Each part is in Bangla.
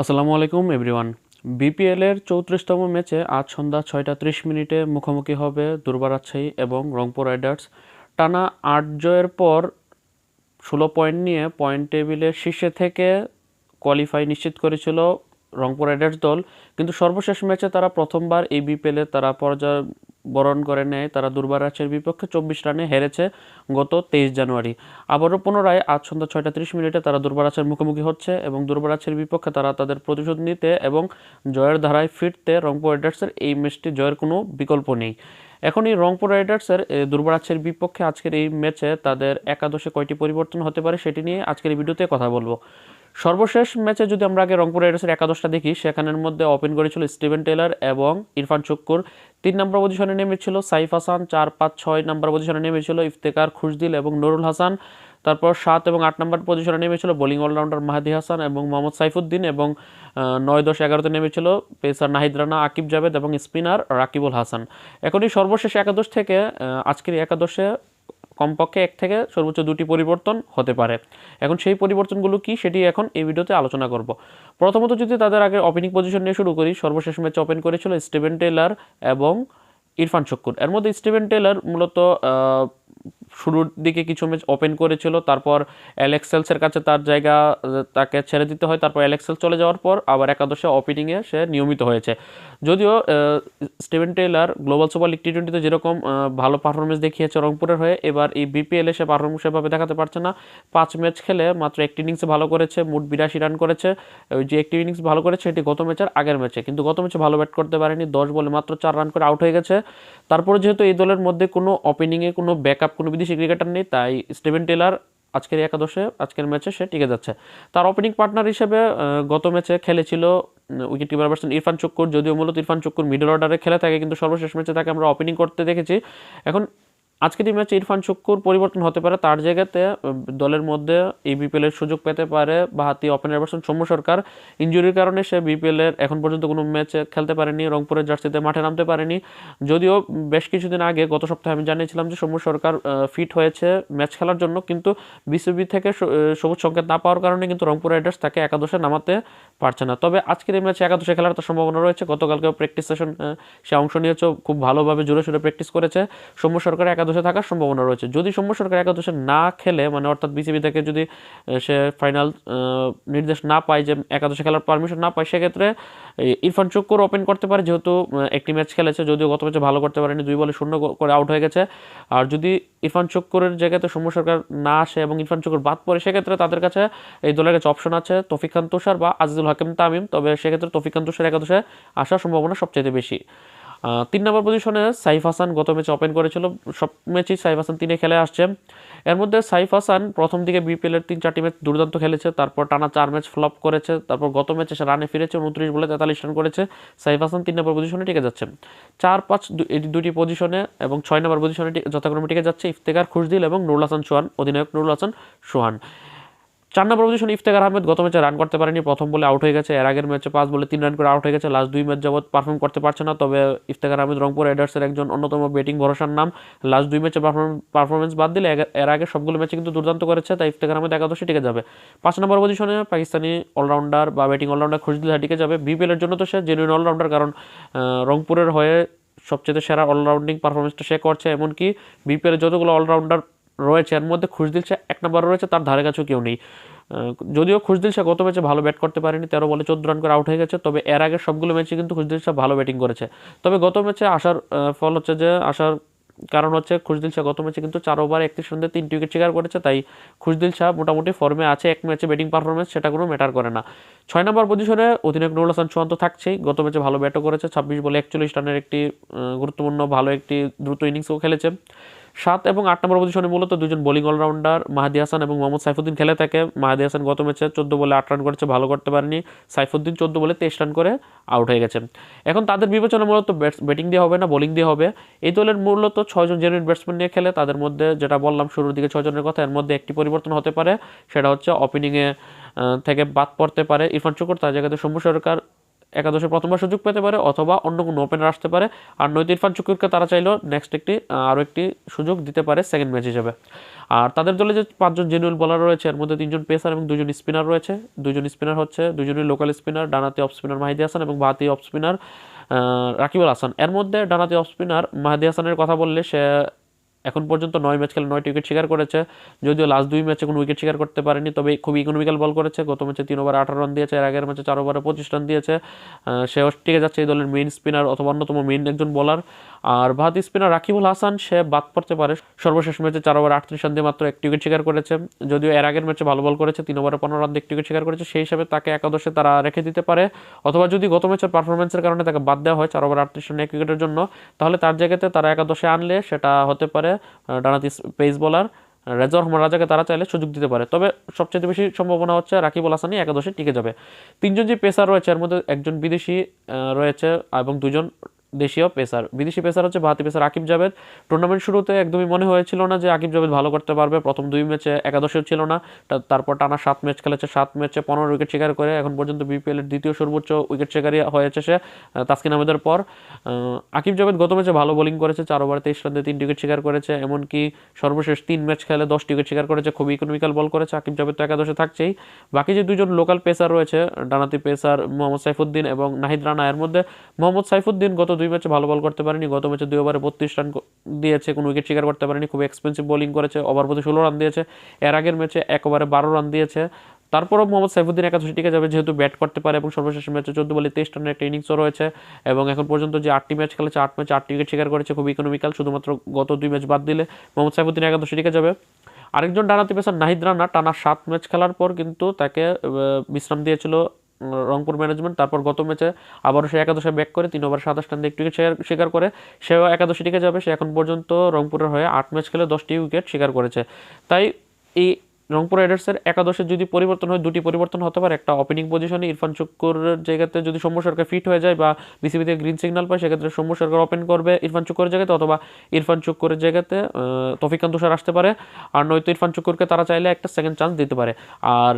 আসসালামু আলাইকুম, এভরিওয়ান। বিপিএলের চৌত্রিশতম ম্যাচে আজ সন্ধ্যা ছয়টা ত্রিশ মিনিটে মুখোমুখি হবে দুর্বা রাজশাহী এবং রংপুর রাইডার্স। টানা আট জয়ের পর ষোলো পয়েন্ট নিয়ে পয়েন্ট টেবিলের শীর্ষে থেকে কোয়ালিফাই নিশ্চিত করেছিল রংপুর রাইডার্স দল। কিন্তু সর্বশেষ ম্যাচে তারা প্রথমবার এই বিপিএলে তারা পরাজয় বরণ করে নেয়। তারা দুর্বার রাজশাহীর বিপক্ষে চব্বিশ রানে হেরেছে গত তেইশ জানুয়ারি। আবারও পুনরায় আজ সন্ধ্যা ছয়টা তিরিশ মিনিটে তারা দুর্বার রাজশাহীর মুখোমুখি হচ্ছে এবং দুর্বার রাজশাহীর বিপক্ষে তারা তাদের প্রতিশোধ নিতে এবং জয়ের ধারায় ফিরতে রংপুর রাইডার্সের এই ম্যাচটি জয়ের কোনো বিকল্প নেই। এখন এই রংপুর রাইডার্সের এ, দুর্বার রাজশাহীর বিপক্ষে আজকের এই ম্যাচে তাদের একাদশে কয়টি পরিবর্তন হতে পারে সেটি নিয়ে আজকের ভিডিওতে কথা বলব। সর্বশেষ ম্যাচে যদি আমরা আগে রংপুর রাইডার্সের একাদশটা দেখি, সেখানের মধ্যে ওপেন করেছিল স্টিভেন টেলার এবং ইরফান চক্কুর। তিন নম্বর পজিশনে নেমেছিল সাইফ হাসান, চার পাঁচ ছয় নম্বর পজিশনে নেমেছিল ইফতেকার খুশদিল এবং নুরুল হাসান। তারপর সাত এবং আট নম্বর পজিশনে নেমেছিল বোলিং অলরাউন্ডার মাহাদি হাসান এবং মোহাম্মদ সাইফুদ্দিন এবং নয় দশ এগারোতে নেমেছিল পেসার নাহিদ রানা, আকিব জাভেদ এবং স্পিনার রাকিবুল হাসান। এখনই সর্বশেষ একাদশ থেকে আজকের একাদশে কমপক্ষে এক থেকে সর্বোচ্চ দুটি পরিবর্তন হতে পারে। এখন সেই পরিবর্তনগুলো কি সেটি এখন এই ভিডিওতে আলোচনা করব। প্রথমত যদি তাদের আগে ওপেনিং পজিশন নিয়ে শুরু করি, সর্বশেষ ম্যাচ ওপেন করেছিল স্টিভেন টেলার এবং ইরফান শক্কুর। এর মধ্যে স্টিভেন টেলার মূলত শুরুর দিকে কিছু ম্যাচ ওপেন করেছিল, তারপর অ্যালেক্সেলসের কাছে তার জায়গা, তাকে ছেড়ে দিতে হয়, তারপর অ্যালেক্সেল চলে যাওয়ার পর আবার একাদশে ওপেনিংয়ে সে নিয়মিত হয়েছে। যদিও Steven Taylor global super league T টোয়েন্টিতে যেরকম ভালো পারফরমেন্স দেখিয়েছে রংপুরের হয়ে, এবার এই বিপিএলে সে পারফরমেন্স সেভাবে দেখাতে পারছে না। পাঁচ ম্যাচ খেলে মাত্র একটি ইনিংসে ভালো করেছে, মোট বিরাশি রান করেছে। ওই যে একটি ইনিংস ভালো করেছে এটি গত ম্যাচের আগের ম্যাচে কিন্তু গত ম্যাচে ভালো ব্যাট করতে পারেনি, দশ বলে মাত্র চার রান করে আউট হয়ে গেছে। তারপরে যেহেতু এই দলের মধ্যে কোনো ওপেনিংয়ে কোনো ব্যাকআপ কোনো বিদেশি ক্রিকেটার নেই, তাই স্টিভেন টেলার আজকের একাদশে, আজকের ম্যাচে সে টিকে যাচ্ছে। তার ওপেনিং পার্টনার হিসেবে গত ম্যাচে খেলেছিল wicket keeper batsman Irfan Chakkur, যদিও মূলত ইরফান চক্কুর মিডল অর্ডারে খেলে থাকে, কিন্তু সর্বশেষ ম্যাচে তাকে আমরা ওপেনিং করতে দেখেছি। এখন আজকের এই ম্যাচে ইরফান চক্কুর পরিবর্তন হতে পারে। তার জায়গাতে দলের মধ্যে এই বিপিএল এর সুযোগ পেতে পারে বাহাতি ওপেনার ব্যাটসম্যান সৌম্য সরকার। ইঞ্জুরির কারণে সে বিপিএল এর এখন পর্যন্ত কোনো ম্যাচে খেলতে পারেনি, রংপুরের জার্সিতে মাঠে নামতে পারেনি। যদিও বেশ কিছুদিন আগে, গত সপ্তাহে আমি জানিয়েছিলাম যে সৌম্য সরকার ফিট হয়েছে ম্যাচ খেলার জন্য, কিন্তু বিসিবি থেকে সবুজ সংকেত না পাওয়ার কারণে কিন্তু রংপুর রাইডার্স তাকে একাদশে নামাতে পারছে না। তবে আজকের এই ম্যাচে একাদশে খেলার তো সম্ভাবনা রয়েছে। গতকালকেও প্র্যাকটিস সেশন সে অংশ নিয়েছে, খুব ভালোভাবে জোরে সোরে প্র্যাকটিস করেছে। সৌম্য সরকার একাদশে থাকার সম্ভাবনা রয়েছে। যদি সৌম্য সরকার একাদশে না খেলে মানে অর্থাৎ বিসিবি থেকে যদি সে ফাইনাল নির্দেশ না পায় যে একাদশে খেলার পারমিশন না পায়, সেক্ষেত্রে ইরফান চক্কর ওপেন করতে পারে, যেহেতু একটি ম্যাচ খেলেছে, যদিও গত ম্যাচে ভালো করতে পারেনি, দুই বলে শূন্য করে আউট হয়ে গেছে। আর যদি ইরফান চক্করের জায়গাতে সৌম্য সরকার না আসে এবং ইরফান চক্কর বাদ পড়ে, সেক্ষেত্রে তাদের কাছে এই দলের কাছে অপশন আছে তফিক খান তুষার বা আজিজুল হাকিম তামিম। তবে সেক্ষেত্রে তফিক খান তুষার একাদশে আসার সম্ভাবনা সবচেয়ে বেশি। তিন নম্বর পজিশনে সাইফ হাসান গত ম্যাচে ওপেন করেছিল। সব ম্যাচেই সাইফ হাসান তিনে খেলে আসছে। এর মধ্যে সাইফ হাসান প্রথম দিকে বিপিএল এর তিন চারটি ম্যাচ দুর্দান্ত খেলেছে, তারপর টানা চার ম্যাচ ফ্লপ করেছে, তারপর গত ম্যাচে সে রানে ফিরেছে, উনত্রিশ বলে তেতাল্লিশ রান করেছে। সাইফ হাসান তিন নম্বর পজিশনে টিকে যাচ্ছে। চার পাঁচ দুটি পজিশনে এবং ছয় নম্বর পজিশনে যথাক্রমে টিকে যাচ্ছে ইফতেকার খুশদিল এবং নুরুল হাসান সোহান অধিনায়ক নুরুল হাসান সোহান চার নম্বর পজিশনে ইফতেখার আহমেদ গত ম্যাচে রান করতে পারেনি, প্রথম বলে আউট হয়ে গেছে, এর আগের ম্যাচে পাঁচ বলে তিন রান করে আউট হয়ে গেছে লাস্ট দুই ম্যাচ যাবত পারফর্ম করতে পারছে না, তবে ইফতেখার আহমেদ রংপুর রাইডার্সের একজন অন্যতম ব্যাটিং ভরসার নাম। লাস্ট দুই ম্যাচে পারফরমেন্স বাদ দিলে এর- আগে সবগুলো ম্যাচে কিন্তু দুর্দান্ত করেছে, তাই ইফতেখার আহমেদ একাদশে টিকে যাবে। পাঁচ নম্বর পজিশনে পাকিস্তানি অলরাউন্ডার বা ব্যাটিং অলরাউন্ডার খুশদিল টিকে যাবে। বিপিএল এর জন্য তো সে জেনুইন অলরাউন্ডার কারণ রংপুরের হয়ে সবচেয়ে সেরা অলরাউন্ডিং পারফরমেন্সটা সে করছে, এমনকি বিপিএল এর যতগুলো অলরাউন্ডার রয়েছে, এর মধ্যে খুশদিল সে এক নম্বর রয়েছে, তার ধারে কাছেও কেউ নেই। যদিও খুশদিল শাহ গত ম্যাচে ভালো ব্যাট করতে পারেনি, তেরো বলে চোদ্দ রান করে আউট হয়ে গেছে, তবে এর আগে সবগুলো ম্যাচে কিন্তু খুশদিল শাহ ভালো ব্যাটিং করেছে। তবে গত ম্যাচে আসার ফল হচ্ছে যে আসার কারণ হচ্ছে খুশদিল শাহ গত ম্যাচে কিন্তু চার ওভার একত্রিশ রানে তিনটি উইকেট শিকার করেছে, তাই খুশদিল শাহ মোটামুটি ফর্মে আছে, এক ম্যাচে ব্যাটিং পারফরমেন্স সেটা কোনো ম্যাটার করে না। ছয় নম্বর পজিশনে অধিনায়ক নুরুল হাসান চুয়ান্ত থাকছেই, গত ম্যাচে ভালো ব্যাটও করেছে, ছাব্বিশ বলে একচল্লিশ রানের একটি গুরুত্বপূর্ণ ভালো একটি দ্রুত ইনিংসও খেলেছে। সাত এবং আট নম্বর পজিশনে মূলত দুজন বোলিং অলরাউন্ডার মাহাদি হাসান এবং মোহাম্মদ সাইফুদ্দিন খেলে থাকে। মাহাদি হাসান গত ম্যাচে চোদ্দ বলে আট রান করেছে, ভালো করতে পারেনি। সাইফুদ্দিন চোদ্দ বলে তেইশ রান করে আউট হয়ে গেছে। এখন তাদের বিবেচনা মূলত ব্যাটিং দিয়ে হবে না বোলিং দিয়ে হবে। এই দলের মূলত ছয়জন জেনুইন ব্যাটসম্যান নিয়ে খেলে। তাদের মধ্যে যেটা বললাম শুরুর দিকে ছয়জনের কথা, এর মধ্যে একটি পরিবর্তন হতে পারে, সেটা হচ্ছে ওপেনিংয়ে থেকে বাদ পড়তে পারে ইরফান চকর, তার জায়গাতে সৌম্য সরকার একাদশে প্রথমবার সুযোগ পেতে পারে অথবা অন্য কোনো ওপেনার আসতে পারে। আর নৈতিক ইরফান চুকুরকে তারা চাইলেও নেক্সট একটি, আরও একটি সুযোগ দিতে পারে সেকেন্ড ম্যাচ হিসেবে। আর তাদের দলে যে পাঁচজন জেনুয়েল বলার রয়েছে, এর মধ্যে তিনজন পেসার এবং দুজন স্পিনার রয়েছে। দুজন স্পিনার হচ্ছে, দুজনই লোকাল স্পিনার ডানাতি অফ স্পিনার মাহিদি হাসান এবং বাতি অফ স্পিনার রাকিবুল হাসান। এর মধ্যে ডানাতি অফ স্পিনার মাহাদি হাসানের কথা বললে সে এখন পর্যন্ত নয় ম্যাচ খেলে নয়টি উইকেট শিকার করেছে। যদিও লাস্ট দুই ম্যাচে কোনো উইকেট শিকার করতে পারেনি, তবে খুব ইকোনমিক্যাল বল করেছে। গত ম্যাচে তিন ওভারে আঠারো রান দিয়েছে, এর আগের ম্যাচে চার ওভারে পঁচিশ রান দিয়েছে। সে টিকে যাচ্ছে এই দলের মেইন স্পিনার অথবা অন্যতম মেইন একজন বোলার আর ভাত স্পিনার রাকিবুল হাসান, সে বাদ পড়তে পারে। সর্বশেষ ম্যাচে চার ওভার আটত্রিশ রান দিয়ে মাত্র একটি উইকেট শিকার করেছে। যদিও এর আগের ম্যাচে ভালো বল করেছে, তিন ওভারে পনেরো রান দিয়ে একটি উইকেট শিকার করেছে, সেই হিসাবে তাকে একাদশে তারা রেখে দিতে পারে। অথবা যদি গত ম্যাচের পারফরমেন্সের কারণে তাকে বাদ দেওয়া হয়, চার ওভার আটত্রিশ রান এক উইকেটের জন্য, তাহলে তার জায়গাতে তারা একাদশে আনলে সেটা হতে পারে। আহ, ডানাতি পেস বোলার রেজর রহমান রাজাকে তারা চাইলে সুযোগ দিতে পারে। তবে সবচেয়ে বেশি সম্ভাবনা হচ্ছে রাকিবুল হাসানি একাদশে টিকে যাবে। তিনজন যে পেসার রয়েছে এর মধ্যে একজন বিদেশি রয়েছে এবং দুজন দেশীয় পেসার, বিদেশি পেসার হচ্ছে ভারতীয় পেসার আকিব জাভেদ। টুর্নামেন্ট শুরুতে একদমই মনে হয়েছিল না যে আকিব জাভেদ ভালো করতে পারবে। প্রথম দুই ম্যাচে একাদশেও ছিল না। তারপর টানা সাত ম্যাচ খেলেছে, সাত ম্যাচে পনেরো উইকেট শিকার করে এখন পর্যন্ত বিপিএল এর দ্বিতীয় সর্বোচ্চ উইকেট শিকারী হয়েছে সে তাসকিন আহমেদের পর। আকিব জাভেদ গত ম্যাচে ভালো বোলিং করেছে, চার ওভার তেইশ রান তিনটি উইকেট শিকার করেছে, এমনকি সর্বশেষ তিন ম্যাচ খেলে দশটি উইকেট শিকার করেছে, খুবই ইকোনমিক্যাল বল করেছে। আকিব জাভেদ তো একাদশে থাকছেই। বাকি যে দুজন লোকাল পেসার রয়েছে ডানাতি পেসার মোহাম্মদ সাইফুদ্দিন এবং নাহিদ রানা, এর মধ্যে মোহাম্মদ সাইফুদ্দিন গত দুই ম্যাচে ভালো বল করতে পারেনি, গত ম্যাচে দুই ওভারে বত্রিশ রান দিয়েছে, কোনো উইকেট শিকার করতে পারেনি, খুব এক্সপেন্সিভ বোলিং করেছে ওভার প্রতি ষোলো রান দিয়েছে, এর আগের ম্যাচে এক ওভারে বারো রান দিয়েছে। তারপরও মোহাম্মদ সাইফুদ্দিন একাদশে টিকে যাবে, যেহেতু ব্যাট করতে পারে এবং সর্বশেষ ম্যাচে চোদ্দ বলে তেইশ রানের একটা ইনিংসও রয়েছে, এবং এখন পর্যন্ত যে আটটি ম্যাচ খেলেছে, আট ম্যাচে আটটি উইকেট শিকার করেছে, খুব ইকোনমিক্যাল শুধুমাত্র গত দুই ম্যাচ বাদ দিলে মোহাম্মদ সাইফুদ্দিন একাদশে টিকে যাবে। আরেকজন ডানাতি পেসার নাহিদ রানা, টানা সাত ম্যাচ খেলার পর কিন্তু তাকে বিশ্রাম দিয়েছিল রংপুর ম্যানেজমেন্ট তারপর গত ম্যাচে আবারও সে একাদশে ব্যাক করে তিন ওভার সাতাশ দিয়ে একটি শিকার করে। সেও একাদশে টিকে যাবে। সে এখন পর্যন্ত রংপুরের হয়ে আট ম্যাচ খেলে দশটি উইকেট শিকার করেছে। তাই এই রংপুর রাইডার্সের একাদশে যদি পরিবর্তন হয় দুটি পরিবর্তন হতে পারে। একটা ওপেনিং পজিশনে ইরফান চুক্কুরের জায়গাতে যদি সৌম্য সরকার ফিট হয়ে যায় বা বিসিবি থেকে গ্রিন সিগন্যাল পায় সেক্ষেত্রে সৌম্য সরকার ওপেন করবে ইরফান চুক্কুরের জায়গাতে অথবা ইরফান চুক্কুরের জায়গাতে আহ, তৌফিকান তুষার আসতে পারে। আর নয়তো ইরফান চুক্কুরকে তারা চাইলে একটা সেকেন্ড চান্স দিতে পারে। আর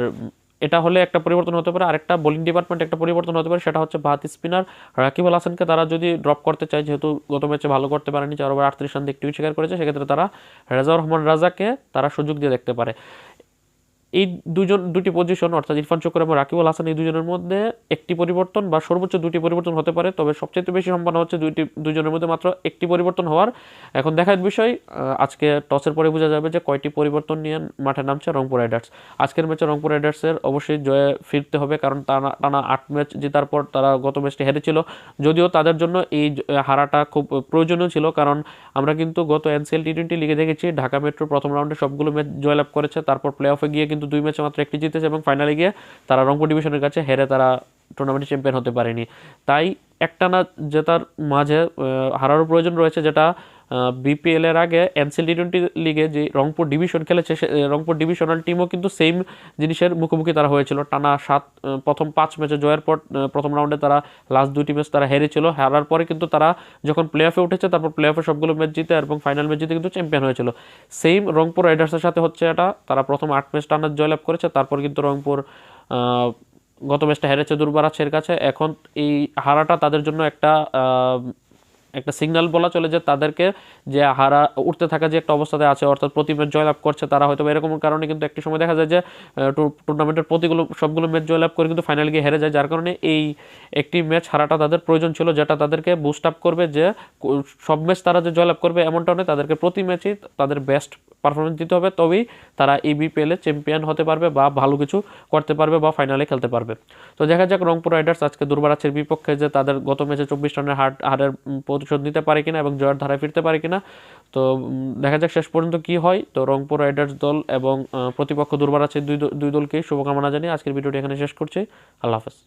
এটা হলে একটা পরিবর্তন হতে পারে। আরেকটা বোলিং ডিপার্টমেন্ট একটা পরিবর্তন হতে পারে, সেটা হচ্ছে ভাত স্পিনার রাকিবুল হাসানকে তারা যদি ড্রপ করতে চায়, যেহেতু গত ম্যাচে ভালো করতে পারেনি, চার ওভার আটত্রিশ রান দিয়ে একটি শিকার করেছে, সেক্ষেত্রে তারা রেজাউর রহমান রাজাকে তারা সুযোগ দিয়ে দেখতে পারে। এই দুজন, দুটি পজিশন অর্থাৎ ইরফান চক্র এবং রাকিবুল হাসান, এই দুজনের মধ্যে একটি পরিবর্তন বা সর্বোচ্চ দুটি পরিবর্তন হতে পারে। তবে সবচেয়ে বেশি সম্ভাবনা হচ্ছে দুইটি, দুজনের মধ্যে মাত্র একটি পরিবর্তন হওয়ার। এখন দেখার বিষয় আজকে টসের পরে বোঝা যাবে যে কয়টি পরিবর্তন নিয়ে মাঠে নামছে রংপুর রাইডার্স। আজকের ম্যাচে রংপুর রাইডার্সের অবশ্যই জয়ে ফিরতে হবে, কারণ টানা টানা আট ম্যাচ জেতার পর তারা গত ম্যাচটি হেরেছিল। যদিও তাদের জন্য এই হারাটা খুব প্রয়োজনীয় ছিল, কারণ আমরা কিন্তু গত এনসিএল টি টোয়েন্টি লিগে দেখেছি, ঢাকা মেট্রো প্রথম রাউন্ডে সবগুলো ম্যাচ জয়লাভ করেছে, তারপর প্লে অফে গিয়ে কিন্তু দুই ম্যাচে মাত্র একটি জিতেছে এবং ফাইনালে গিয়ে তারা রংপুর ডিভিশনের কাছে হেরে তারা টুর্নামেন্টে চ্যাম্পিয়ন হতে পারেনি। তাই একটানা জেতার মাঝে হারারও প্রয়োজন রয়েছে যেটা বিপিএল এর আগে এনসিএল টি লিগে যে রংপুর ডিভিশন খেলেছে রংপুর ডিভিশনাল টিমও কিন্তু সেম জিনিসের মুখোমুখি তারা হয়েছিল। টানা সাত প্রথম পাঁচ ম্যাচে জয়ের পর প্রথম রাউন্ডে তারা লাস্ট দুটি ম্যাচ তারা হেরেছিল। হারার পরে কিন্তু তারা যখন প্লে অফে উঠেছে, তারপর প্লে অফে সবগুলো ম্যাচ জিতে এবং ফাইনাল ম্যাচ জিতে কিন্তু চ্যাম্পিয়ন হয়েছিল। সেম রংপুর রাইডার্সের সাথে হচ্ছে এটা, তারা প্রথম আট ম্যাচ টানা জয়লাভ করেছে, তারপর কিন্তু রংপুর গত ম্যাচটা হেরেছে দুর্বারাছের কাছে। এখন এই হারাটা তাদের জন্য একটা একটা সিগনাল বলা চলে যে তাদেরকে যে হারা উঠতে থাকা যে একটা অবস্থাতে আছে, অর্থাৎ প্রতি ম্যাচ জয়লাভ করছে তারা হয়তো এরকম কারণে কিন্তু একটি সময় দেখা যায় যে টুর্নামেন্টের প্রতিগুলো, সবগুলো ম্যাচ জয়লাভ করে কিন্তু ফাইনাল গিয়ে হেরে যায়। যার কারণে এই একটি ম্যাচ হারাটা তাদের প্রয়োজন ছিল, যেটা তাদেরকে বুস্ট আপ করবে যে সব ম্যাচ তারা যে জয়লাভ করবে এমনটা নয়, তাদেরকে প্রতি ম্যাচই তাদের বেস্ট পারফরমেন্স দিতে হবে, তবেই তারা এই বিপিএলে চ্যাম্পিয়ন হতে পারবে বা ভালো কিছু করতে পারবে বা ফাইনালে খেলতে পারবে। তো দেখা যাক রংপুর রাইডার্স আজকে দুর্বারাচ্ছের বিপক্ষে যে তাদের গত ম্যাচে চব্বিশ রানের হার, হারের প্রতিশোধ নিতে পারে কিনা এবং জয়ের ধারায় ফিরতে পারে কিনা, তো দেখা যাক শেষ পর্যন্ত কি হয়। তো রংপুর রাইডার্স দল এবং প্রতিপক্ষ দুর্বারাচ্ছের দুই দুই দলকেই শুভকামনা জানিয়ে আজকের ভিডিওটি এখানে শেষ করছি। আল্লাহ হাফেজ।